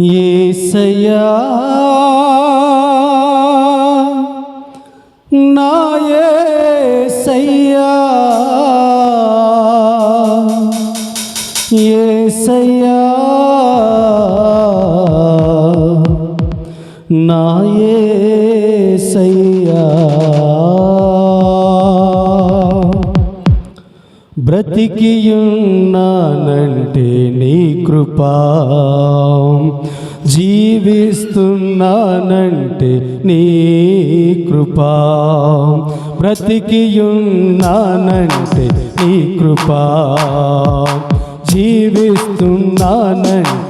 ఏసయ్యా నా ఏసయ్యా ఏసయ్యా నా ఏసయ్యా బ్రతికియున్నానంటే నీ కృపా. జీవిస్తున్నానంటే నీ కృపా. బ్రతికియున్నానంటే నీ కృపా. జీవిస్తున్నానంటే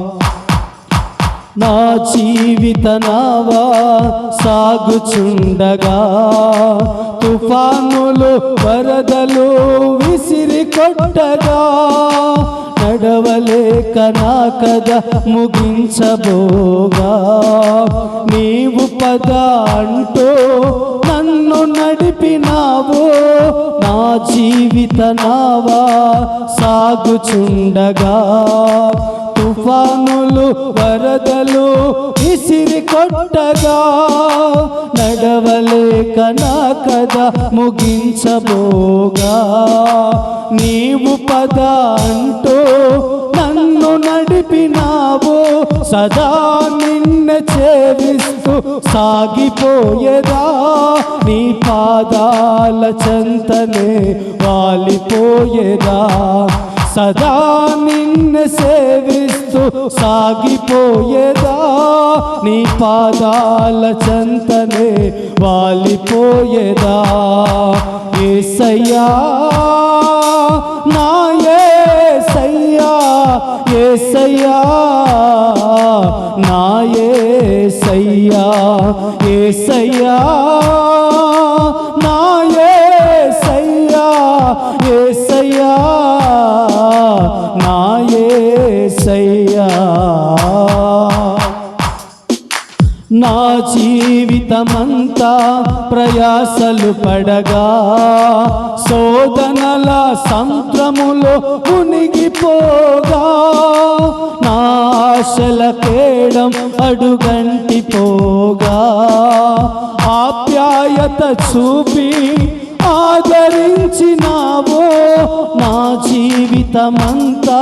నా జీవిత నావా సాగుచుండగా? తుఫానులు వరదలు విసిరి కొట్టగా? నడవలేక నా కథ ముగించబోగా? నీవు పద అంటూ నన్ను నడిపినావు. నా జీవిత నావా సాగుచుండగా? తుఫానులు వరదలు విసిరి కొట్టగా నడవలేక నా కథ ముగించబోగా. నీవు పద అంటూ నన్ను నడిపినావు సదా నిన్న చేవిస్తూ సాగిపోయేదా? నీ పాదాల చెంతనే వాలిపోయేదా? సదా నిన్ను సేవిస్తూ సాగిపోయేదా? నీ పాదాల చెంతనే వాలిపోయేదా? ఏసయ్యా నా ఏసయ్యా ఏసయ్యా నా ఏసయ్యా ఏసయ్యా నా ఏసయ్యా జీవితమంతా ప్రయాసలు పడగా శోధనల సంత్రములో మునిగిపోగా నా ఆశల కేడం అడుగంటిపోగా ఆప్యాయత చూపి ఆదరించినావో నా జీవితమంతా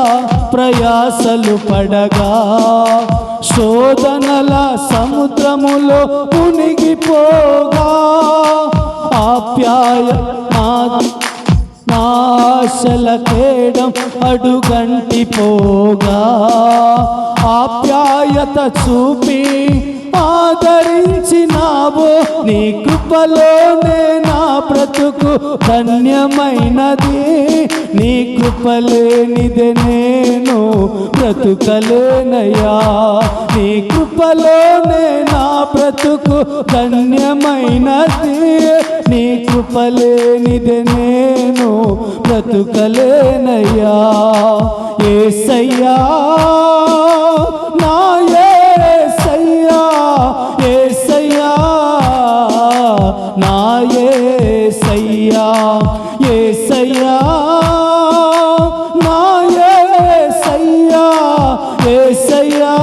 ప్రయాసలు పడగా శోధనల సముద్రములో మునిగిపోగా ఆప్యాయ నా- నాశల కేడం అడుగంటి పోగా ఆప్యాయత చూపి నీ కృపలోనే నా బ్రతుకు ధన్యమైనది. నీ కృపలేనిదే నేను బ్రతుకలేనయ్యా. నీ కృపలోనే నా బ్రతుకు ధన్యమైనది. నీ కృపలేనిదే నేను బ్రతుకలేనయ్యా. ఏసయ్యా నా ఏసయ్యా ఏసయ్యా నా ఏసయ్యా ఏసయ్యా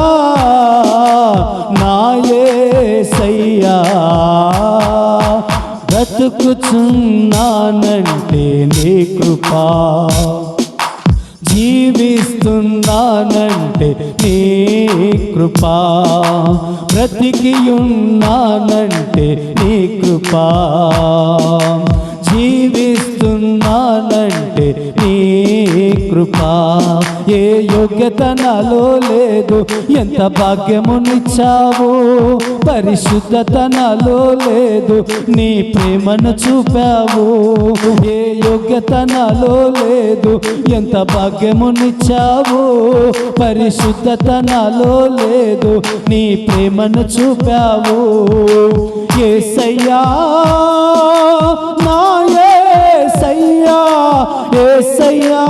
నా ఏసయ్యా. బ్రతుకుచున్నానంటే నీ కృపా. జీవిస్తున్నానంటే నీ కృపా. బ్రతికియున్నానంటే నీ కృపా. జీవిస్తు యోగ్యత నాలో లేదు. ఎంత భాగ్యమునిచ్చావు? పరిశుద్ధత నాలో లేదు. నీ ప్రేమను చూపావు? ఏ యోగ్యత నాలో లేదు. ఎంత భాగ్యమునిచ్చావు? పరిశుద్ధత నాలో లేదు. నీ ప్రేమను చూపావు? ఏ సయ్యా నా ఏ సయ్యా ఏ సయ్యా